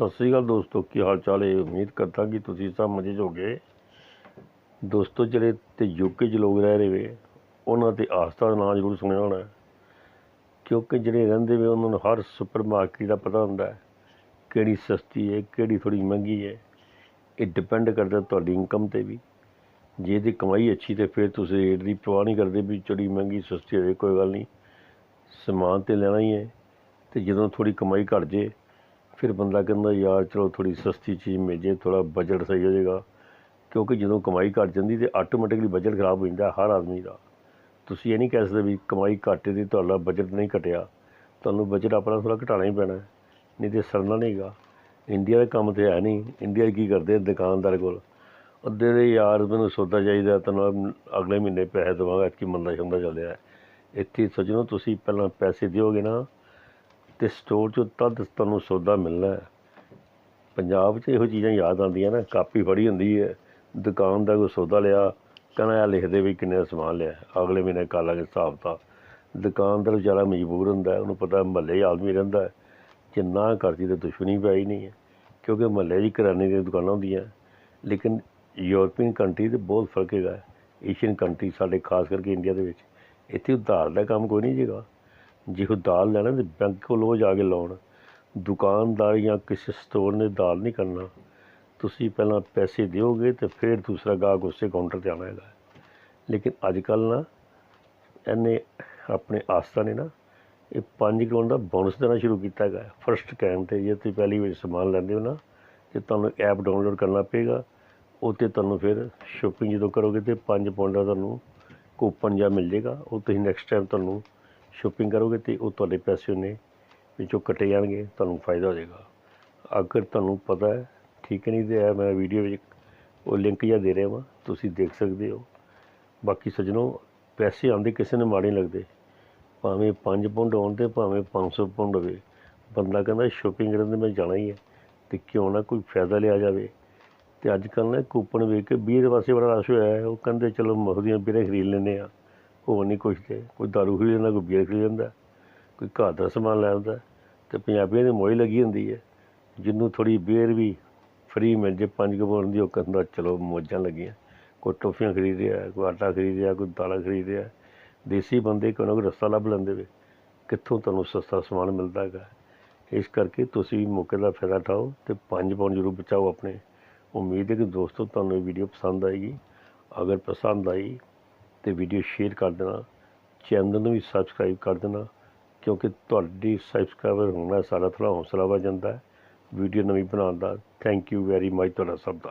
ਸਤਿ ਸ੍ਰੀ ਅਕਾਲ ਦੋਸਤੋ, ਕੀ ਹਾਲ ਚਾਲ ਹੈ? ਉਮੀਦ ਕਰਦਾ ਕਿ ਤੁਸੀਂ ਸਭ ਮਜ਼ੇ 'ਚ ਹੋਗੇ ਦੋਸਤੋ, ਜਿਹੜੇ ਤੇ ਯੂਕੇ 'ਚ ਲੋਕ ਰਹਿ ਰਹੇ ਵੇ, ਉਹਨਾਂ ਤੇ ਆਸਥਾ ਦਾ ਨਾਂ ਜ਼ਰੂਰ ਸੁਣਿਆ ਹੋਣਾ ਕਿਉਂਕਿ ਜਿਹੜੇ ਰਹਿੰਦੇ ਵੇ, ਉਹਨਾਂ ਨੂੰ ਹਰ ਸੁਪਰ ਮਾਰਕੀਟ ਦਾ ਪਤਾ ਹੁੰਦਾ ਹੈ ਕਿਹੜੀ ਸਸਤੀ ਹੈ, ਕਿਹੜੀ ਥੋੜੀ ਮਹਿੰਗੀ ਹੈ। ਇਹ ਡਿਪੈਂਡ ਕਰਦਾ ਤੁਹਾਡੀ ਇਨਕਮ ਤੇ ਵੀ। ਜੇ ਦੀ ਕਮਾਈ ਅੱਛੀ ਤੇ ਫਿਰ ਤੁਸੀਂ ਰੇਟ ਦੀ ਪਰਵਾਹ ਨਹੀਂ ਕਰਦੇ ਵੀ ਜਿਹੜੀ ਮਹਿੰਗੀ, ਸਸਤੀ ਹੋਵੇ, ਕੋਈ ਗੱਲ ਨਹੀਂ। ਸਮਾਨ ਤੇ ਲੈਣਾ ਹੀ ਹੈ ਤੇ ਜਦੋਂ ਥੋੜੀ ਕਮਾਈ ਘਟ ਜੇ ਫਿਰ ਬੰਦਾ ਕਹਿੰਦਾ, ਯਾਰ ਚਲੋ ਥੋੜੀ ਸਸਤੀ ਚੀਜ਼ ਮਿਲ ਜੇ ਥੋੜਾ ਬਜਟ ਸਹੀ ਹੋ ਜਾਏਗਾ ਕਿਉਂਕਿ ਜਦੋਂ ਕਮਾਈ ਘਟ ਜਾਂਦੀ ਤੇ ਆਟੋਮੈਟਿਕਲੀ ਬਜਟ ਖਰਾਬ ਹੋ ਜਾਂਦਾ ਹਰ ਆਦਮੀ ਦਾ। ਤੁਸੀਂ ਇਹ ਨਹੀਂ ਕਹਿ ਸਕਦੇ ਵੀ ਕਮਾਈ ਘੱਟ ਹੈ ਤੇ ਤੁਹਾਡਾ ਬਜਟ ਨਹੀਂ ਘਟਿਆ। ਤੁਹਾਨੂੰ ਬਜਟ ਆਪਣਾ ਥੋੜਾ ਘਟਾਉਣਾ ਹੀ ਪੈਣਾ। ਨਹੀਂ ਤੇ ਸਰਨਾ ਨਹੀਂਗਾ ਇੰਡੀਆ ਦਾ ਕੰਮ ਤੇ ਹੈ ਨਹੀਂ। ਇੰਡੀਆ 'ਚ ਕੀ ਕਰਦੇ ਦੁਕਾਨਦਾਰ ਕੋਲ? ਅੱਧੇ ਦੇ ਯਾਰ ਮੈਨੂੰ ਸੌਦਾ ਚਾਹੀਦਾ ਤੁਹਾਨੂੰ ਅਗਲੇ ਮਹੀਨੇ ਪੈਸੇ ਦੇਵਾਂਗਾ ਕਿ ਮੰਦਾ ਸ਼ੰਦਾ ਚੱਲਿਆ ਹੈ। ਇੱਥੇ ਸੱਜਣੋ ਤੁਸੀਂ ਪਹਿਲਾਂ ਪੈਸੇ ਦਿਓਗੇ ਨਾ ਤੇ ਸਟੋਰ 'ਚੋਂ ਤਦ ਤੁਹਾਨੂੰ ਸੌਦਾ ਮਿਲਣਾ ਪੰਜਾਬ 'ਚ ਇਹੋ ਚੀਜ਼ਾਂ ਯਾਦ ਆਉਂਦੀਆਂ ਨਾ, ਕਾਪੀ ਫੜੀ ਹੁੰਦੀ ਹੈ, ਦੁਕਾਨ ਦਾ ਕੋਈ ਸੌਦਾ ਲਿਆ, ਕਹਿੰਦਾ ਇਹ ਲਿਖਦੇ ਵੀ ਕਿੰਨੇ ਦਾ ਸਮਾਨ ਲਿਆ, ਅਗਲੇ ਮਹੀਨੇ ਕਰ ਲਾਂਗੇ ਹਿਸਾਬ ਤਾਂ। ਦੁਕਾਨਦਾਰ ਵਿਚਾਰਾ ਮਜਬੂਰ ਹੁੰਦਾ ਉਹਨੂੰ ਪਤਾ ਮਹੱਲੇ ਆਦਮੀ ਰਹਿੰਦਾ ਜੇ ਨਾ ਕਰਦੀ ਤਾਂ ਦੁਸ਼ਮਣੀ ਪੈ ਹੀ ਨਹੀਂ ਹੈ, ਕਿਉਂਕਿ ਮਹੱਲੇ 'ਚ ਕਰਿਆਨੇ ਦੀਆਂ ਦੁਕਾਨਾਂ ਹੁੰਦੀਆਂ। ਲੇਕਿਨ ਯੂਰਪੀਅਨ ਕੰਟਰੀ ਤੇ ਬਹੁਤ ਫ਼ਰਕ ਹੈਗਾ ਏਸ਼ੀਅਨ ਕੰਟਰੀ ਸਾਡੇ, ਖਾਸ ਕਰਕੇ ਇੰਡੀਆ ਦੇ ਵਿੱਚ, ਇੱਥੇ ਉਧਾਰ ਦਾ ਕੰਮ ਕੋਈ ਨਹੀਂ ਜੀਗਾ। ਜੇ ਦਾਲ ਲੈਣਾ ਤੇ ਬੈਂਕ ਕੋਲੋਂ ਜਾ ਕੇ ਲਾਉਣ। ਦੁਕਾਨਦਾਰ ਜਾਂ ਕਿਸੇ ਸਟੋਰ ਨੇ ਦਾਲ ਨਹੀਂ ਕਰਨਾ। ਤੁਸੀਂ ਪਹਿਲਾਂ ਪੈਸੇ ਦਿਓਗੇ ਤੇ ਫਿਰ ਦੂਸਰਾ ਗਾਹਕ ਉਸੇ ਕਾਊਂਟਰ ਤੇ ਆਉਣਾ ਹੈਗਾ। ਲੇਕਿਨ ਅੱਜ ਕੱਲ੍ਹ ਨਾ ਇਹਨੇ ਆਪਣੇ ਆਸਤਾ ਨੇ ਨਾ, ਇਹ 5 ਕਰੋੜ ਦਾ ਬੋਨਸ ਦੇਣਾ ਸ਼ੁਰੂ ਕੀਤਾ ਹੈਗਾ। ਫਰਸਟ ਕੈਨ ਤੇ ਜੇ ਤੁਸੀਂ ਪਹਿਲੀ ਵਾਰ ਸਮਾਨ ਲੈਂਦੇ ਹੋ ਨਾ, ਤੇ ਤੁਹਾਨੂੰ ਐਪ ਡਾਊਨਲੋਡ ਕਰਨਾ ਪਏਗਾ। ਉਹ 'ਤੇ ਤੁਹਾਨੂੰ ਫਿਰ ਸ਼ੋਪਿੰਗ ਜਦੋਂ ਕਰੋਗੇ ਤੇ 5 ਪਾਉਂਡ ਦਾ ਤੁਹਾਨੂੰ ਕੂਪਨ ਜਾਂ ਮਿਲ ਜਾਏਗਾ। ਉਹ ਤੁਸੀਂ ਨੈਕਸਟ ਟਾਈਮ ਤੁਹਾਨੂੰ ਸ਼ੋਪਿੰਗ ਕਰੋਗੇ ਤੇ ਉਹ ਤੁਹਾਡੇ ਪੈਸੇ ਉਹਨੇ ਵਿੱਚੋਂ ਕੱਟੇ ਜਾਣਗੇ, ਤੁਹਾਨੂੰ ਫਾਇਦਾ ਹੋ ਜਾਏਗਾ। ਅਗਰ ਤੁਹਾਨੂੰ ਪਤਾ ਹੈ, ਠੀਕ ਨਹੀਂ ਤੇ ਇਹ ਮੈਂ ਵੀਡੀਓ ਵਿੱਚ ਉਹ ਲਿੰਕ ਜਾਂ ਦੇ ਰਿਹਾ ਵਾਂ, ਤੁਸੀਂ ਦੇਖ ਸਕਦੇ ਹੋ। ਬਾਕੀ ਸੱਜਣੋ, ਪੈਸੇ ਆਉਂਦੇ ਕਿਸੇ ਨੂੰ ਮਾੜੇ ਨਹੀਂ ਲੱਗਦੇ। ਭਾਵੇਂ 5 ਪੌਂਡ ਹੋਣ ਤੇ ਭਾਵੇਂ 500 ਪੌਂਡ ਹੋਵੇ। ਬੰਦਾ ਕਹਿੰਦਾ ਸ਼ੋਪਿੰਗ ਕਰਨ ਤੇ ਮੈਂ ਜਾਣਾ ਹੀ ਹੈ ਤੇ ਕਿਉਂ ਨਾ ਕੋਈ ਫਾਇਦਾ ਲਿਆ ਜਾਵੇ। ਤੇ ਅੱਜ ਕੱਲ੍ਹ ਨਾ ਕੂਪਨ ਵੇਖ ਕੇ 20 ਦੇ ਪਾਸੇ ਬੜਾ ਰਸ਼ ਹੋਇਆ ਹੈ। ਉਹ ਕਹਿੰਦੇ ਚਲੋ ਮਹਦੀਆਂ ਬੀਰੇ ਖਰੀਦ ਲੈਂਦੇ ਆ ਹੋਰ ਨਹੀਂ ਕੁਛ ਤੇ, ਕੋਈ ਦਾਰੂ ਖਰੀਦ ਲੈਂਦਾ, ਕੋਈ ਬੀਅਰ ਖਰੀਦ ਲੈਂਦਾ, ਕੋਈ ਘਰ ਦਾ ਸਮਾਨ ਲੈ ਆਉਂਦਾ ਤੇ ਪੰਜਾਬੀਆਂ ਦੀ ਮੋਈ ਲੱਗੀ ਹੁੰਦੀ ਹੈ। ਜਿਹਨੂੰ ਥੋੜੀ ਬੀਅਰ ਵੀ ਫ੍ਰੀ ਮਿਲ ਜੇ, ਪੰਜ ਕੁ ਪਾਉਣ ਦੀ, ਉਹ ਕਹਿੰਦਾ, ਚਲੋ, ਮੌਜਾਂ ਲੱਗੀਆਂ। ਕੋਈ ਟੋਫੀਆਂ ਖਰੀਦ ਰਿਹਾ, ਕੋਈ ਆਟਾ ਖਰੀਦ ਰਿਹਾ, ਕੋਈ ਦਾਲਾਂ ਖਰੀਦ ਰਿਹਾ। ਦੇਸੀ ਬੰਦੇ ਕੋਈ ਨਾ ਕੋਈ ਰਸਤਾ ਲੱਭ ਲੈਂਦੇ ਵੇ। ਕਿੱਥੋਂ ਤੁਹਾਨੂੰ ਸਸਤਾ ਸਮਾਨ ਮਿਲਦਾ ਹੈਗਾ? ਇਸ ਕਰਕੇ ਤੁਸੀਂ ਵੀ ਮੌਕੇ ਦਾ ਫਾਇਦਾ ਉਠਾਓ ਤੇ 5 ਪਾਉਂਡ ਜ਼ਰੂਰ ਬਚਾਓ ਆਪਣੇ। ਉਮੀਦ ਹੈ ਕਿ ਦੋਸਤੋ, ਤੁਹਾਨੂੰ ਇਹ ਵੀਡੀਓ ਪਸੰਦ ਆਏਗੀ। ਅਗਰ ਪਸੰਦ ਆਈ ਅਤੇ ਵੀਡੀਓ ਸ਼ੇਅਰ ਕਰ ਦੇਣਾ ਚੈਨਲ ਨੂੰ ਵੀ ਸਬਸਕ੍ਰਾਈਬ ਕਰ ਦੇਣਾ, ਕਿਉਂਕਿ ਤੁਹਾਡੀ ਸਬਸਕ੍ਰਾਈਬਰ ਹੋਣਾ ਸਾਰਾ ਥੋੜ੍ਹਾ ਹੌਸਲਾ ਵੱਧ ਜਾਂਦਾ ਵੀਡੀਓ ਨਵੀਂ ਬਣਾਉਣ ਦਾ। ਥੈਂਕ ਯੂ ਵੈਰੀ ਮਚ ਤੁਹਾਡਾ ਸਭ ਦਾ।